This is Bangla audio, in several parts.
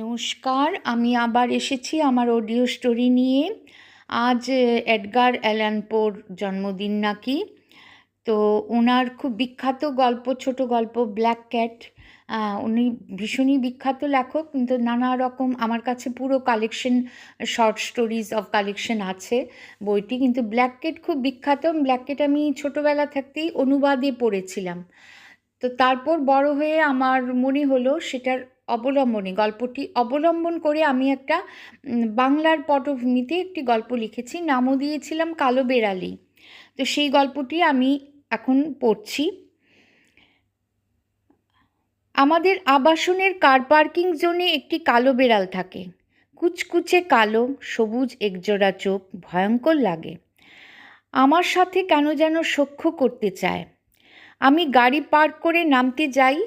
নমস্কার, আমি আবার এসেছি আমার অডিও স্টোরি নিয়ে। আজ এডগার অ্যালান পোর জন্মদিন নাকি? তো ওনার খুব বিখ্যাত গল্প, ছোট গল্প, ব্ল্যাক ক্যাট। উনি ভীষণই বিখ্যাত লেখক, কিন্তু নানা রকম, আমার কাছে পুরো collection short stories of collection আছে বইটি, কিন্তু ব্ল্যাক ক্যাট খুব বিখ্যাত। ব্ল্যাক ক্যাট আমি ছোটোবেলা থাকতেই অনুবাদে পড়েছিলাম। তো তারপর বড় হয়ে আমার মনে হলো, সেটার অবলম্বনে, গল্পটি অবলম্বন করে আমি একটা বাংলার পটভূমিতে একটি গল্প লিখেছি, নামও দিয়েছিলাম কালো বেড়ালি। তো সেই গল্পটি আমি এখন পড়ছি। আমাদের আবাসনের কার পার্কিং জোনে একটি কালো বেড়াল থাকে। কুচকুচে কালো, সবুজ একজোড়া চোখ, ভয়ঙ্কর লাগে। আমার সাথে কেন যেন সখ্য করতে চায়। আমি গাড়ি পার্ক করে নামতে যাই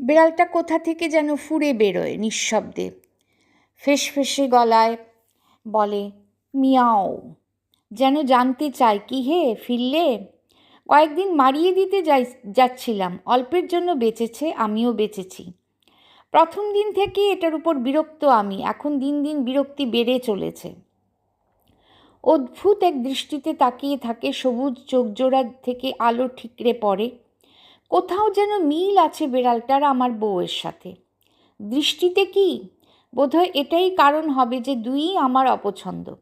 বিড়ালটা কোথা থেকে যেন ফুরে বেরোয় নিঃশব্দে। ফেসফেসে গলায় বলে, মিয়াও, যেন জানতে চাই কি হে ফিরলে? কয়েকদিন মারিয়ে দিতে যাই, যাচ্ছিলাম, অল্পের জন্য বেঁচেছে, আমিও বেঁচেছি। প্রথম দিন থেকে এটার উপর বিরক্ত আমি, এখন দিন দিন বিরক্তি বেড়ে চলেছে। অদ্ভুত এক দৃষ্টিতে তাকিয়ে থাকে, সবুজ চোখজোড়া থেকে আলো ঠিকরে পড়ে। কোথাও যেন মিল আছে বেড়ালটার আমার বউয়ের সাথে। দৃষ্টিতে কি? বোধহয় এটাই কারণ হবে যে দুই আমার অপছন্দ।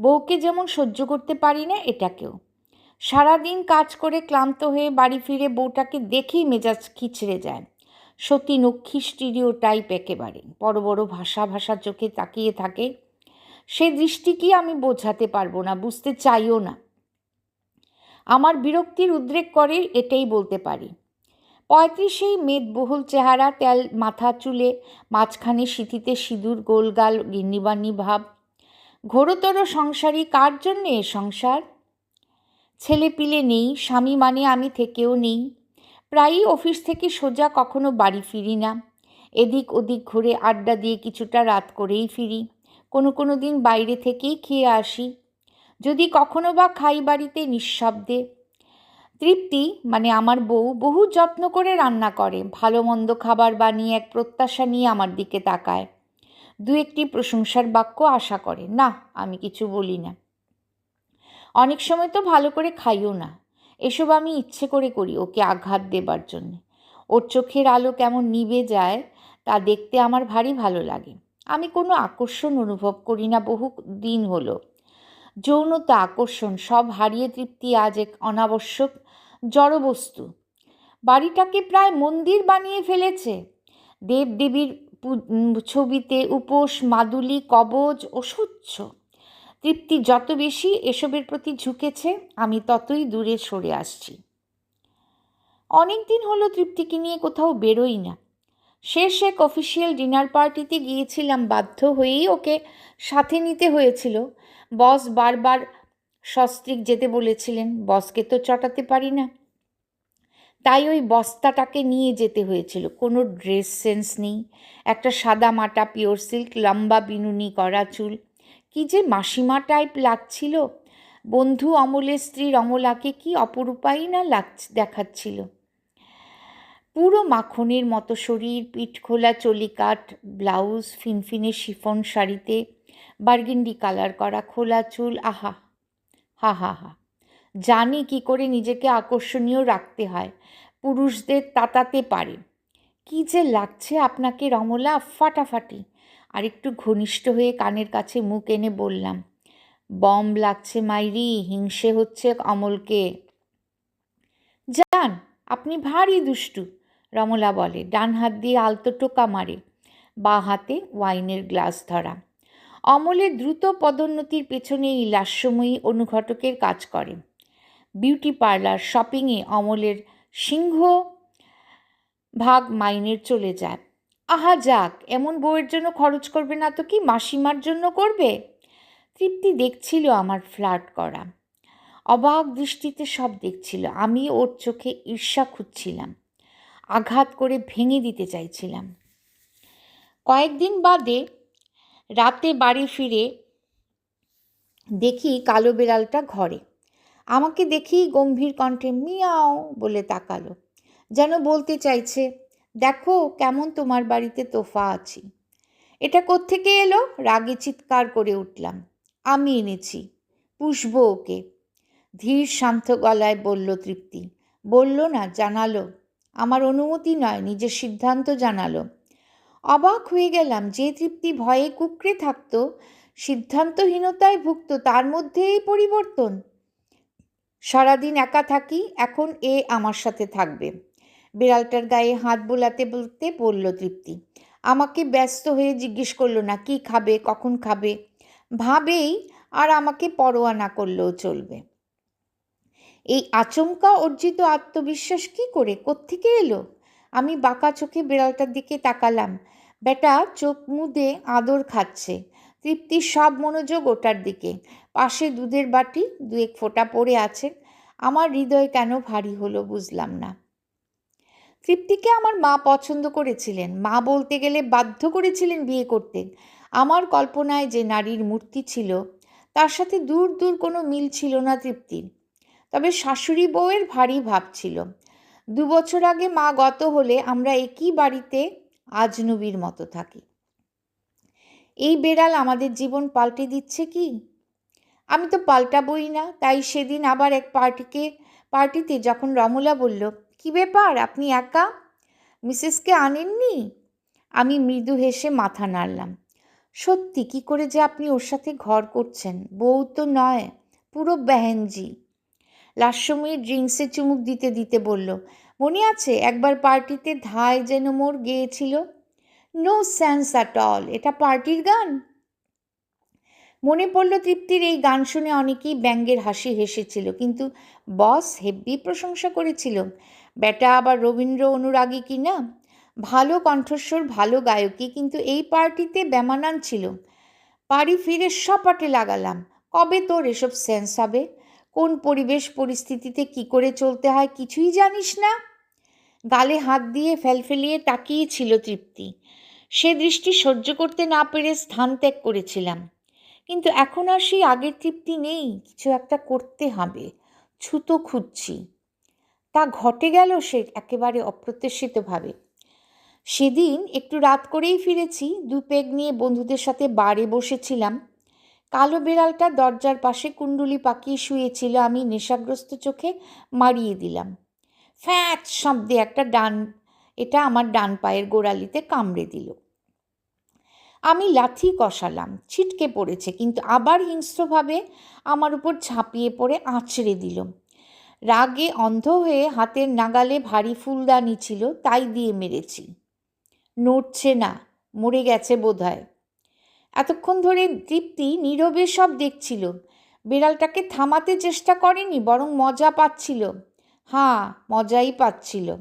বউকে যেমন সহ্য করতে পারি না এটাকেও সারাদিন কাজ করে ক্লান্ত হয়ে বাড়ি ফিরে বউটাকে দেখেই মেজাজ খিচড়ে যায়। সতী নক্ষী স্টিরিও টাইপ একেবারে, বড় বড় ভাষা ভাষা চোখে তাকিয়ে থাকে। সে দৃষ্টি কি আমি বোঝাতে পারব না, বুঝতে চাইও না। আমার বিরক্তির উদ্রেক করে এটাই বলতে পারি। পঁয়ত্রিশেই মেদবহুল চেহারা, তেল মাথা চুলে, মাঝখানে সিঁথিতে সিঁদুর, গোলগাল, গিন্নিবান্নি ভাব। ঘোরতর সংসারী কার জন্যে এ সংসার? ছেলে পিলে নেই, স্বামী মানে আমি থেকেও নেই। প্রায়ই অফিস থেকে সোজা কখনো বাড়ি ফিরি না। এদিক ওদিক ঘুরে আড্ডা দিয়ে কিছুটা রাত করেই ফিরি। কোনো কোনো দিন বাইরে থেকেই খেয়ে আসি। যদি কখনো বা খাই বাড়িতে নিঃশব্দে। তৃপ্তি মানে আমার বউ বহু যত্ন করে রান্না করে, ভালো মন্দ খাবার বানিয়ে এক প্রত্যাশা নিয়ে আমার দিকে তাকায়। দু একটি প্রশংসার বাক্য আশা করে, না, আমি কিছু বলি না। অনেক সময় তো ভালো করে খাইও না। এসব আমি ইচ্ছে করে করি ওকে আঘাত দেবার জন্যে। ওর চোখের আলো কেমন নিবে যায়, তা দেখতে আমার ভারী ভালো লাগে। আমি কোনো আকর্ষণ অনুভব করি না, বহু দিন হলো। যৌনতা আকর্ষণ, সব হারিয়ে তৃপ্তি আজ এক অনাবশ্যক জড়বস্তু। বাড়িটাকে প্রায় মন্দির বানিয়ে ফেলেছে। দেবদেবীর ছবিতে উপোস, মাদুলি, কবজ অসহ্য তৃপ্তি যত বেশি এসবের প্রতি ঝুঁকেছে, আমি ততই দূরে সরে আসছি। অনেক দিন হলো তৃপ্তিকে নিয়ে কোথাও বেরোই না। শেষ এক অফিসিয়াল ডিনার পার্টিতে গিয়েছিলাম, বাধ্য হয়েই ওকে সাথে নিতে হয়েছিল। বস বারবার সস্ত্রিক যেতে বলেছিলেন বসকে তো চটাতে পারি না। তাই ওই বস্তাটাকে নিয়ে যেতে হয়েছিল। কোনো ড্রেস সেন্স নেই, একটা সাদা মাটা পিওর সিল্ক লম্বা বিনুনি করা চুল। কি যে মাসিমা টাইপ লাগছিল। বন্ধু অমলের স্ত্রীর অমলাকে কি অপরূপাই না লাগ দেখাচ্ছিল। পুরো মাখনের মতো শরীর, পিঠ খোলা চলিকাট ব্লাউজ, ফিনফিনে শিফন শাড়িতে, বার্গেন্ডি কালার করা, খোলা চুল, আহা, হা হা হা। জানি কি করে নিজেকে আকর্ষণীয় রাখতে হয়, পুরুষদের তাতাতে পারে। কি যে লাগছে আপনাকে রমলা, ফাটাফাটি। আর একটু ঘনিষ্ঠ হয়ে কানের কাছে মুখ এনে বললাম, বম লাগছে মাইরি, হিংসে হচ্ছে অমলকে। যান আপনি ভারী দুষ্টু। রমলা বলে, ডান হাত দিয়ে আলতো টোকা মারে, বা হাতে ওয়াইনের গ্লাস ধরা। অমলের দ্রুত পদোন্নতির পেছনে এই লাস্যময়ী অনুঘটকের কাজ করে। বিউটি পার্লার শপিংয়ে অমলের সিংহ ভাগ মাইনের চলে যায়। আহা যাক, এমন বউয়ের জন্য খরচ করবে না তো কি মাসিমার জন্য করবে? তৃপ্তি দেখছিল আমার ফ্ল্যাট করা। অবাক দৃষ্টিতে সব দেখছিল। আমি ওর চোখে ঈর্ষা খুঁজছিলাম। আঘাত করে ভেঙে দিতে চাইছিলাম। কয়েকদিন বাদে রাতে বাড়ি ফিরে দেখি কালো বেড়ালটা ঘরে। আমাকে দেখি গম্ভীর কণ্ঠে মিয়াও বলে তাকালো, যেন বলতে চাইছে, দেখো কেমন তোমার বাড়িতে তোফা আছি। এটা কোত্থেকে এলো? রাগে চিৎকার করে উঠলাম, আমি এনেছি, পুষবো ওকে। ধীর শান্ত গলায় বলল তৃপ্তি, বলল না, জানালো আমার অনুমতি নয়, নিজের সিদ্ধান্ত জানালো। অবাক হয়ে গেলাম যে তৃপ্তি ভয়ে কুকড়ে থাকতো, সিদ্ধান্তহীনতায় ভুগত, তার মধ্যে এই পরিবর্তন। সারাদিন একা থাকি, এখন এ আমার সাথে থাকবে। বিড়ালটার গায়ে হাত বোলাতে বলতে বলল তৃপ্তি। আমাকে ব্যস্ত হয়ে জিজ্ঞেস করল, না, কি খাবে? কখন খাবে? ভাবেই আর আমাকে পরোয়া না করলেও চলবে। এই আচমকা অর্জিত আত্মবিশ্বাস কি করে? কোত্থেকে এলো? আমি বাঁকা চোখে বিড়ালটার দিকে তাকালাম। বেটা, চোখ মুদে আদর খাচ্ছে। তৃপ্তির সব মনোযোগ ওটার দিকে। পাশে দুধের বাটি দু এক ফোঁটা পড়ে আছে। আমার হৃদয় কেন ভারী হলো বুঝলাম না। তৃপ্তিকে আমার মা পছন্দ করেছিলেন। মা বলতে গেলে বাধ্য করেছিলেন বিয়ে করতে। আমার কল্পনায় যে নারীর মূর্তি ছিল, তার সাথে দূর দূর কোনো মিল ছিল না তৃপ্তির। তবে শাশুড়ি বউয়ের ভারী ভাব ছিল। দু বছর আগে মা গত হলে আমরা একই বাড়িতে আজনবীর মতো থাকি। এই বেড়াল আমাদের জীবন পাল্টে দিচ্ছে কি? আমি তো পাল্টাবই না, তাই সেদিন আবার এক পার্টিকে, পার্টিতে যখন রমলা বলল, কি ব্যাপার, আপনি একা? মিসেসকে আনেননি? আমি মৃদু হেসে মাথা নাড়লাম। সত্যি, কি করে যে আপনি ওর সাথে ঘর করছেন? বউ তো নয়, পুরো বেহেনজি। লাস্যময়ী ড্রিঙ্কসে চুমুক দিতে দিতে বলল, মনে আছে একবার পার্টিতে ধায় যেন মোর গেয়েছিল? নো স্যান্স অ্যাট অল, এটা পার্টির গান? মনে পড়ল তৃপ্তির এই গান শুনে অনেকেই ব্যঙ্গের হাসি হেসেছিল, কিন্তু বস হেব্বি প্রশংসা করেছিল, বেটা আবার রবীন্দ্র অনুরাগী কি না? ভালো কণ্ঠস্বর, ভালো গায়কই কিন্তু এই পার্টিতে বেমানান ছিল। বাড়ি ফিরে সপাটে লাগালাম, কবে তোর এসব সেন্স হবে? কোন পরিবেশ পরিস্থিতিতে কি করে চলতে হয় কিছুই জানিস না। গালে হাত দিয়ে ফেলফেলিয়ে তাকিয়েছিল তৃপ্তি। সে দৃষ্টি সহ্য করতে না পেরে স্থান ত্যাগ করেছিলাম। কিন্তু এখন আর সেই আগের তৃপ্তি নেই, কিছু একটা করতে হবে, ছুতো খুঁজছি। তা ঘটে গেল সে একেবারে অপ্রত্যাশিতভাবে। সেদিন একটু রাত করেই ফিরেছি দু পেগ নিয়ে বন্ধুদের সাথে বারে বসেছিলাম। কালো বেড়ালটা দরজার পাশে কুণ্ডুলি পাকিয়ে শুয়েছিল। আমি নেশাগ্রস্ত চোখে মারিয়ে দিলাম। ফ্যাট শব্দে একটা ডান, এটা আমার ডান পায়ের গোড়ালিতে কামড়ে দিল। আমি লাথি কষালাম, ছিটকে পড়েছে, কিন্তু আবার হিংস্রভাবে আমার উপর ঝাঁপিয়ে পড়ে আঁচড়ে দিল। রাগে অন্ধ হয়ে হাতের নাগালে ভারী ফুলদানি ছিল, তাই দিয়ে মেরেছি। নড়ছে না, মরে গেছে বোধ হয় এতক্ষণ ধরে তৃপ্তি নীরবে সব দেখছিল। বিড়ালটাকে থামাতে চেষ্টা করেনি, বরং মজা পাচ্ছিল। হ্যাঁ মজাই পাচ্ছিল।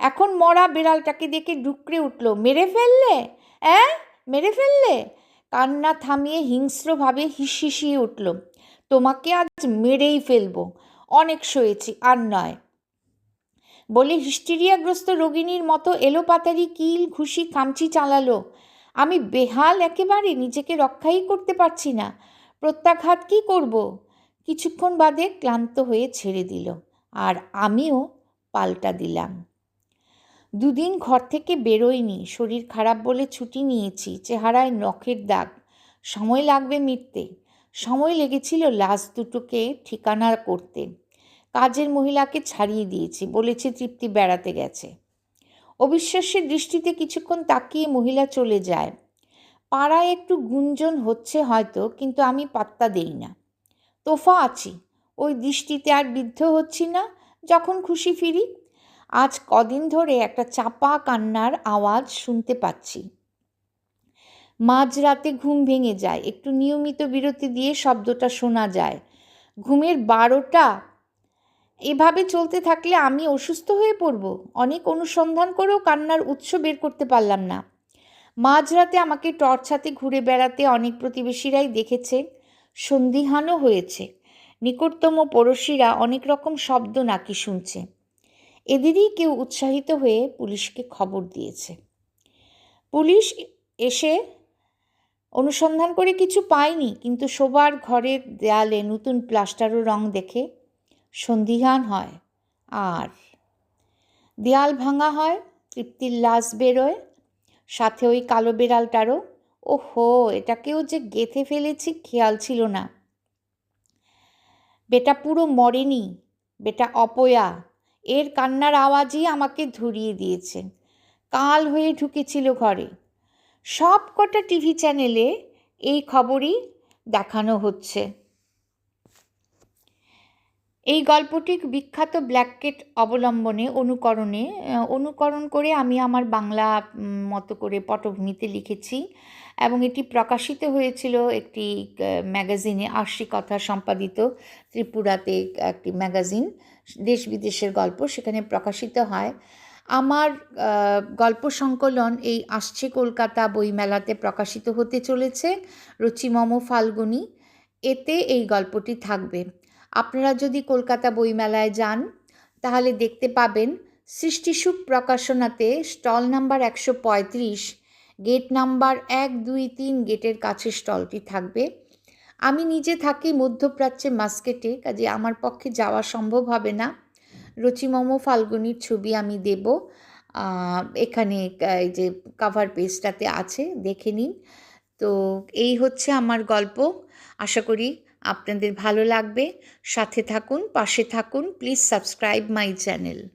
এখন মরা বিড়ালটাকে দেখে ডুকরে উঠল, মেরে ফেললে? অ্যাঁ? মেরে ফেললে? কান্না থামিয়ে হিংস্রভাবে হিসিয়ে উঠল, তোমাকে আজ মেরেই ফেলব, অনেক সয়েছি, আর নয়। বলে হিস্টেরিয়াগ্রস্ত রোগিনীর মতো এলোপাতারি কিল ঘুষি খামচি চালালো। আমি বেহাল একেবারে, নিজেকে রক্ষাই করতে পারছি না। প্রত্যাঘাত কি করব? কিছুক্ষণ বাদে ক্লান্ত হয়ে ছেড়ে দিল, আর আমিও পাল্টা দিলাম। দুদিন ঘর থেকে বেরোয়নি, শরীর খারাপ বলে ছুটি নিয়েছি, চেহারায় নখের দাগ। সময় লাগবে মিটতে। সময় লেগেছিল লাশ দুটোকে ঠিকানা করতে। কাজের মহিলাকে ছাড়িয়ে দিয়েছি, বলেছে তৃপ্তি বেড়াতে গেছে। অবিশ্বাসের দৃষ্টিতে কিছুক্ষণ তাকিয়ে মহিলা চলে যায়। পাড়ায় একটু গুঞ্জন হচ্ছে হয়তো, কিন্তু আমি পাত্তা দেই না। তোফা আছি। ওই দৃষ্টিতে আর বিদ্ধ হচ্ছি না, যখন খুশি ফিরি। আজ কদিন ধরে একটা চাপা কান্নার আওয়াজ শুনতে পাচ্ছি। মাঝরাতে ঘুম ভেঙে যায়। একটু নিয়মিত বিরতি দিয়ে শব্দটা শোনা যায়। ঘুমের বারোটা এভাবে চলতে থাকলে আমি অসুস্থ হয়ে পড়ব। অনেক অনুসন্ধান করেও কান্নার উৎস বের করতে পারলাম না। মাঝরাতে আমাকে টর্চ হাতে ঘুরে বেড়াতে অনেক প্রতিবেশীরাই দেখেছে, সন্দিহানও হয়েছে। নিকটতম পড়শিরা অনেক রকম শব্দ নাকি শুনছে। এদেরই কেউ উৎসাহিত হয়ে পুলিশকে খবর দিয়েছে। পুলিশ এসে অনুসন্ধান করে কিছু পায়নি, কিন্তু শোবার ঘরের দেয়ালে নতুন প্লাস্টারও রং দেখে সন্দিহান হয়। আর দেয়াল ভাঙা হয়, তৃপ্তির লাশ বেরোয়, সাথে ওই কালো বেড়ালটারও। ওহো এটাকেও যে গেথে ফেলেছি খেয়াল ছিল না। বেটা পুরো মরেনি, বেটা অপয়া। এর কান্নার আওয়াজই আমাকে ধরিয়ে দিয়েছে। কাল হয়ে ঢুকেছিল ঘরে। সব কটা টিভি চ্যানেলে এই খবরই দেখানো হচ্ছে। এই গল্পটি বিখ্যাত ব্ল্যাককেট অবলম্বনে, অনুকরণে অনুকরণ করে আমি আমার বাংলা মতো করে পটভূমিতে লিখেছি এবং এটি প্রকাশিত হয়েছিল একটি ম্যাগাজিনে আশি কথা সম্পাদিত ত্রিপুরাতে একটি ম্যাগাজিন, দেশ বিদেশের গল্প সেখানে প্রকাশিত হয়। আমার গল্প সংকলন এই আসছে কলকাতা বইমেলাতে প্রকাশিত হতে চলেছে রচিমম ফাল্গুনি। এতে এই গল্পটি থাকবে। আপনারা যদি কলকাতা বইমেলায় যান, তাহলে দেখতে পাবেন সৃষ্টিসুখ প্রকাশনাতে স্টল নাম্বার একশো পঁয়ত্রিশ, গেট নাম্বার এক, দুই, তিন গেটের কাছে স্টলটি থাকবে। আমি নিজে থাকি মধ্যপ্রাচ্যে মাস্কেটে, কাজে আমার পক্ষে যাওয়া সম্ভব হবে না। রচিমম ফাল্গুনির ছবি আমি দেব। এখানে এই যে কাভার পেজটাতে আছে, দেখে নিন। তো এই হচ্ছে আমার গল্প। আশা করি আপনাদের ভালো লাগবে। সাথে থাকুন পাশে থাকুন। Please subscribe my channel